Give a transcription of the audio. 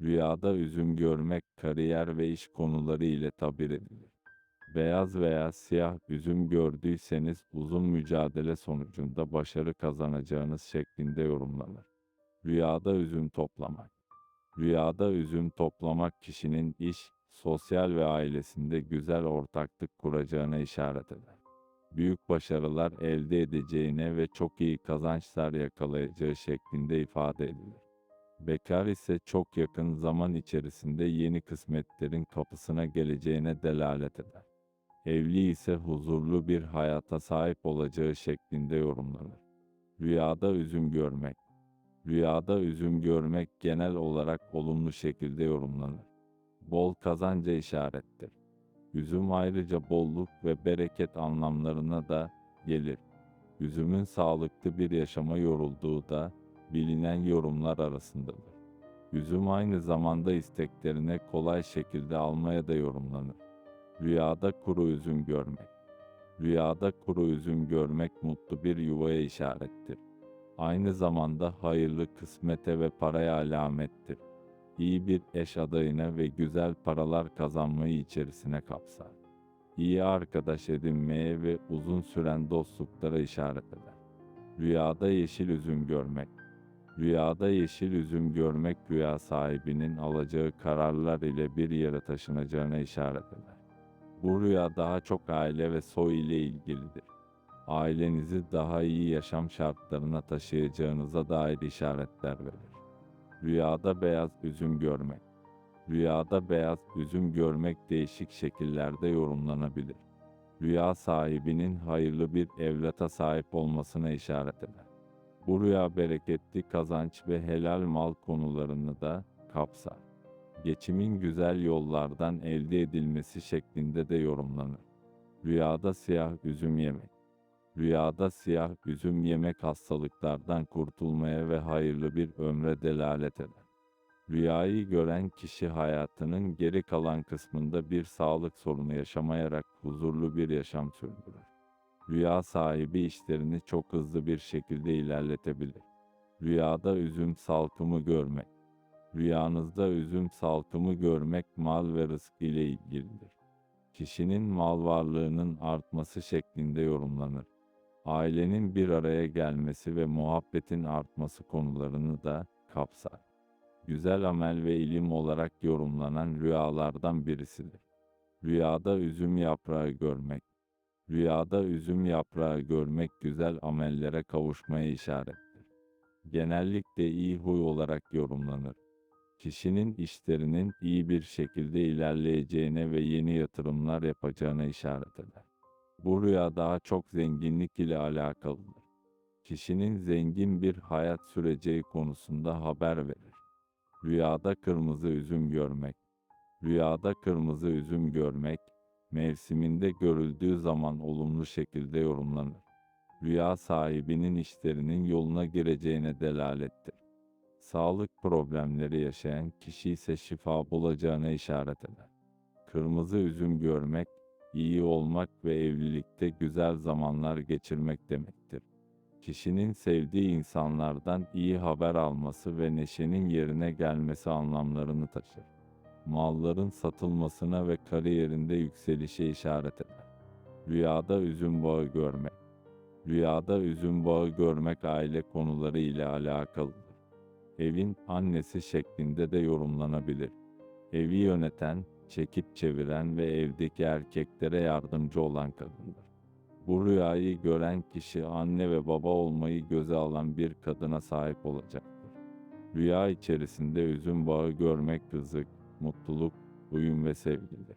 Rüyada üzüm görmek kariyer ve iş konuları ile tabir edilir. Beyaz veya siyah üzüm gördüyseniz uzun mücadele sonucunda başarı kazanacağınız şeklinde yorumlanır. Rüyada üzüm toplamak. Rüyada üzüm toplamak kişinin iş, sosyal ve ailesinde güzel ortaklık kuracağına işaret eder. Büyük başarılar elde edeceğine ve çok iyi kazançlar yakalayacağı şeklinde ifade edilir. Bekar ise çok yakın zaman içerisinde yeni kısmetlerin kapısına geleceğine delalet eder. Evli ise huzurlu bir hayata sahip olacağı şeklinde yorumlanır. Rüyada üzüm görmek. Rüyada üzüm görmek genel olarak olumlu şekilde yorumlanır. Bol kazanca işarettir. Üzüm ayrıca bolluk ve bereket anlamlarına da gelir. Üzümün sağlıklı bir yaşama yorulduğu da bilinen yorumlar arasındadır. Üzüm aynı zamanda isteklerine kolay şekilde almaya da yorumlanır. Rüyada kuru üzüm görmek. Rüyada kuru üzüm görmek mutlu bir yuvaya işarettir. Aynı zamanda hayırlı kısmete ve paraya alamettir. İyi bir eş adayına ve güzel paralar kazanmayı içerisine kapsar. İyi arkadaş edinmeye ve uzun süren dostluklara işaret eder. Rüyada yeşil üzüm görmek. Rüyada yeşil üzüm görmek rüya sahibinin alacağı kararlar ile bir yere taşınacağına işaret eder. Bu rüya daha çok aile ve soy ile ilgilidir. Ailenizi daha iyi yaşam şartlarına taşıyacağınıza dair işaretler verir. Rüyada beyaz üzüm görmek. Rüyada beyaz üzüm görmek değişik şekillerde yorumlanabilir. Rüya sahibinin hayırlı bir evlata sahip olmasına işaret eder. Bu rüya bereketli kazanç ve helal mal konularını da kapsar. Geçimin güzel yollardan elde edilmesi şeklinde de yorumlanır. Rüyada siyah üzüm yemek. Rüyada siyah üzüm yemek hastalıklardan kurtulmaya ve hayırlı bir ömre delalet eder. Rüyayı gören kişi hayatının geri kalan kısmında bir sağlık sorunu yaşamayarak huzurlu bir yaşam sürdürür. Rüya sahibi işlerini çok hızlı bir şekilde ilerletebilir. Rüyada üzüm salkımı görmek. Rüyanızda üzüm salkımı görmek mal ve rızk ile ilgilidir. Kişinin mal varlığının artması şeklinde yorumlanır. Ailenin bir araya gelmesi ve muhabbetin artması konularını da kapsar. Güzel amel ve ilim olarak yorumlanan rüyalardan birisidir. Rüyada üzüm yaprağı görmek. Rüyada üzüm yaprağı görmek güzel amellere kavuşmaya işarettir. Genellikle iyi huy olarak yorumlanır. Kişinin işlerinin iyi bir şekilde ilerleyeceğine ve yeni yatırımlar yapacağına işaret eder. Bu rüya daha çok zenginlik ile alakalıdır. Kişinin zengin bir hayat süreceği konusunda haber verir. Rüyada kırmızı üzüm görmek. Rüyada kırmızı üzüm görmek, mevsiminde görüldüğü zaman olumlu şekilde yorumlanır. Rüya sahibinin işlerinin yoluna gireceğine delalettir. Sağlık problemleri yaşayan kişi ise şifa bulacağına işaret eder. Kırmızı üzüm görmek, iyi olmak ve evlilikte güzel zamanlar geçirmek demektir. Kişinin sevdiği insanlardan iyi haber alması ve neşenin yerine gelmesi anlamlarını taşır. Malların satılmasına ve kariyerinde yükselişe işaret eder. Rüyada üzüm bağı görmek. Rüyada üzüm bağı görmek aile konuları ile alakalıdır. Evin annesi şeklinde de yorumlanabilir. Evi yöneten, çekip çeviren ve evdeki erkeklere yardımcı olan kadındır. Bu rüyayı gören kişi anne ve baba olmayı göze alan bir kadına sahip olacaktır. Rüya içerisinde üzüm bağı görmek rızık, mutluluk, uyum ve sevgidir.